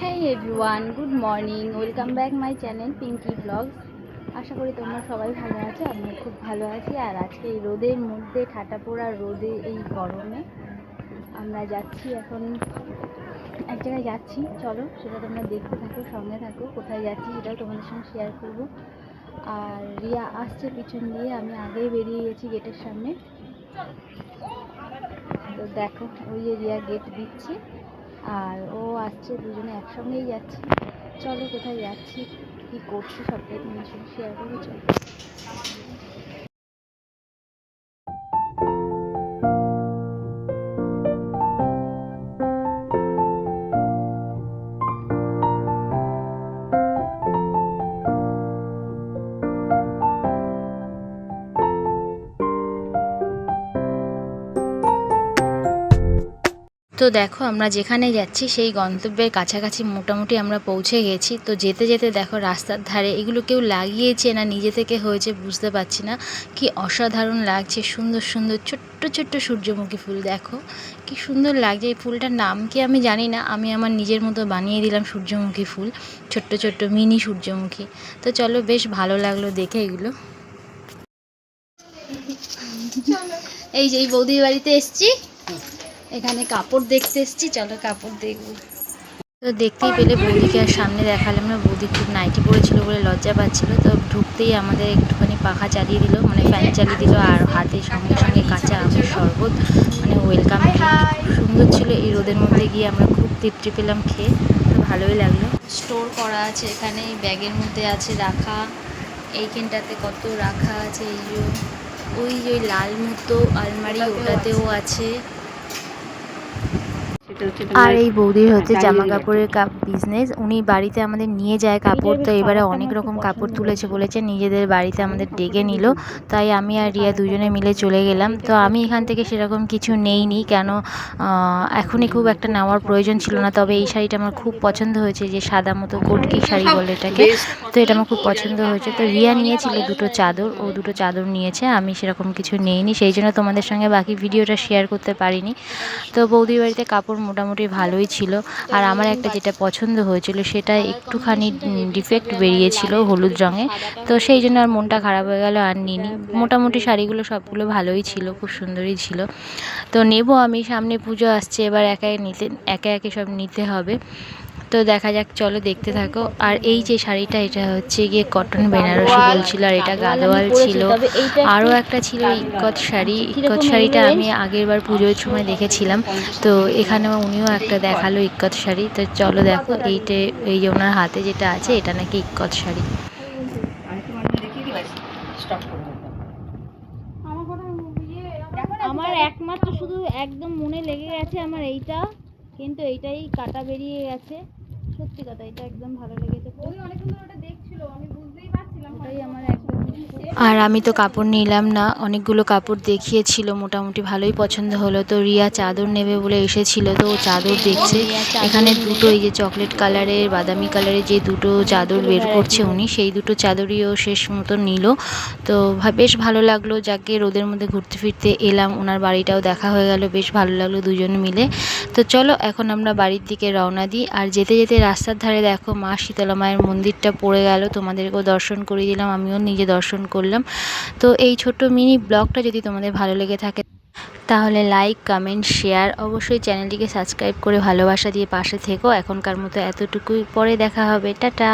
হ্যাঁ everyone good morning welcome back my channel Pinky vlogs আশা করি তোমরা সবাই ভালো আছো আমি খুব ভালো আছি। আর আজকে এই রোদের মধ্যে ঠাটা পোড়া রোদে এই গরমে আমরা যাচ্ছি এখন, এক জায়গায় যাচ্ছি। চলো, সেটা তোমরা দেখতে থাকো, সঙ্গে থাকো, কোথায় যাচ্ছি সেটাও তোমাদের সঙ্গে শেয়ার করব। আর রিয়া আসছে পিছন দিয়ে, আমি আগেই বেরিয়ে গেছি গেটের সামনে। তো দেখো, ওই যে রিয়া গেট দিচ্ছে। আর ও আসছে দুজনে একসঙ্গেই যাচ্ছি। চলো কোথায় যাচ্ছি, কী করছি সবটাই তোমার সঙ্গে শেয়ার করব চলো তো দেখো আমরা যেখানে যাচ্ছি সেই গন্তব্যের কাছাকাছি মোটামুটি আমরা পৌঁছে গেছি। তো যেতে যেতে দেখো রাস্তার ধারে এগুলো কেউ লাগিয়েছে না নিজে থেকে হয়েছে বুঝতে পারছি না। কি অসাধারণ লাগছে সুন্দর সুন্দর ছোট্ট ছোট্ট সূর্যমুখী ফুল দেখো। কি সুন্দর লাগছে এই ফুলটার নাম কি আমি জানি না। আমি আমার নিজের মতো বানিয়ে দিলাম সূর্যমুখী ফুল ছোট্ট ছোট্ট মিনি সূর্যমুখী। তো চলো বেশ ভালো লাগল দেখে এগুলো। এই যে এই বৌদির বাড়িতে এসছি। এখানে কাপড় দেখতে এসেছি চলো কাপড় দেখব। তো দেখতেই পেলে বৌদিকে আর সামনে দেখালাম না বৌদি খুব নাইটি পড়েছিল বলে লজ্জা পাচ্ছিল তো ঢুকতেই আমাদের একটুখানি পাখা চালিয়ে দিল মানে ফ্যান চালিয়ে দিল আর হাতে সঙ্গে সঙ্গে কাঁচা আমের শরবত মানে ওয়েলকাম খুব সুন্দর ছিল এই রোদের মধ্যে গিয়ে আমরা খুব তৃপ্তি পেলাম খেয়ে তো ভালোই লাগল। স্টোর করা আছে এখানে ব্যাগের মধ্যে আছে রাখা এইখানটাতে কত রাখা আছে এই যে ওই যে ওই লাল মতো আলমারি ওটাতেও আছে। আর এই বৌদির হচ্ছে জামা কাপড়ের কাপ বিজনেস উনি বাড়িতে আমাদের নিয়ে যায় কাপড় তো এবারে অনেক রকম কাপড় তুলেছে বলেছে নিজেদের বাড়িতে আমাদের ডেকে নিল। তাই আমি আর রিয়া দুজনে মিলে চলে গেলাম। তো আমি এখান থেকে সেরকম কিছু নেইনি কেন এখনই খুব একটা নেওয়ার প্রয়োজন ছিল না। তবে এই শাড়িটা আমার খুব পছন্দ হয়েছে যে সাদা মতো কটকি শাড়ি বলে এটাকে। তো এটা আমার খুব পছন্দ হয়েছে। তো রিয়া নিয়েছিল দুটো চাদর ও দুটো চাদর নিয়েছে। আমি সেরকম কিছু নেইনি সেই জন্য তোমাদের সঙ্গে বাকি ভিডিওটা শেয়ার করতে পারিনি। তো বৌদির বাড়িতে কাপড় মোটামুটি ভালোই ছিল। আর আমার একটা যেটা পছন্দ হয়েছিল, সেটা একটুখানি ডিফেক্ট বেরিয়েছিল হলুদ রঙে। তো সেই জন্য আর মনটা খারাপ হয়ে গেল, আর নিনি মোটামুটি শাড়িগুলো সবগুলো ভালোই ছিল, খুব সুন্দরই ছিল। তো নেব আমি, সামনে পুজো আসছে, এবার একা নিতে, একে একে সব নিতে হবে। তো দেখা যাক চলো দেখতে থাকো। আর এই যে শাড়িটা এটা হচ্ছে গিয়ে কটন বেনারসি বলছিল আর এটা গাদোয়াল ছিল। আরও একটা ছিল ইকত শাড়ি। ইকত শাড়িটা আমি আগের বার পুজোর সময় দেখেছিলাম। তো এখানে উনিও একটা দেখাল ইকত শাড়ি। তো চলো দেখো এইটে এই যে ওনার হাতে যেটা আছে এটা নাকি ইকত শাড়ি। আমার একমাত্র শুধু একদম মনে লেগে গেছে আমার এইটা কিন্তু এইটাই কাটা বেরিয়ে গেছে। সত্যি কথা এটা একদম ভালো লেগেছে ওটাই আমার একদম আর আমি তো কাপড় নিলাম না অনেকগুলো কাপড় দেখিয়েছিল মোটামুটি ভালোই পছন্দ হলো। তো রিয়া চাদর নেবে বলে এসেছিল তো চাদর দেখছে। এখানে দুটো এই যে চকলেট কালারের বাদামি কালারের যে দুটো চাদর বের করছে উনি সেই দুটো চাদরই ও শেষ মতো নিল। তো বেশ ভালো লাগল যাকে রোদের মধ্যে ঘুরতে ফিরতে এলাম ওনার বাড়িটাও দেখা হয়ে গেল বেশ ভালো লাগল দুজন মিলে। তো চলো, এখন আমরা বাড়ির দিকে রওনা দিই। আর যেতে যেতে রাস্তার ধারে দেখো মা শীতলা মায়ের মন্দিরটা পড়ে গেল। তোমাদেরকেও দর্শন করিয়ে দিলাম, আমিও নিজে দর্শন করলাম। তো এই ছোট্ট মিনি ব্লগটা যদি তোমাদের ভালো লেগে থাকে, তাহলে লাইক, কমেন্ট, শেয়ার, অবশ্যই চ্যানেলটিকে সাবস্ক্রাইব করে ভালোবাসা দিয়ে পাশে থেকো। এখনকার মতো এতটুকুই, পরে দেখা হবে। টাটা!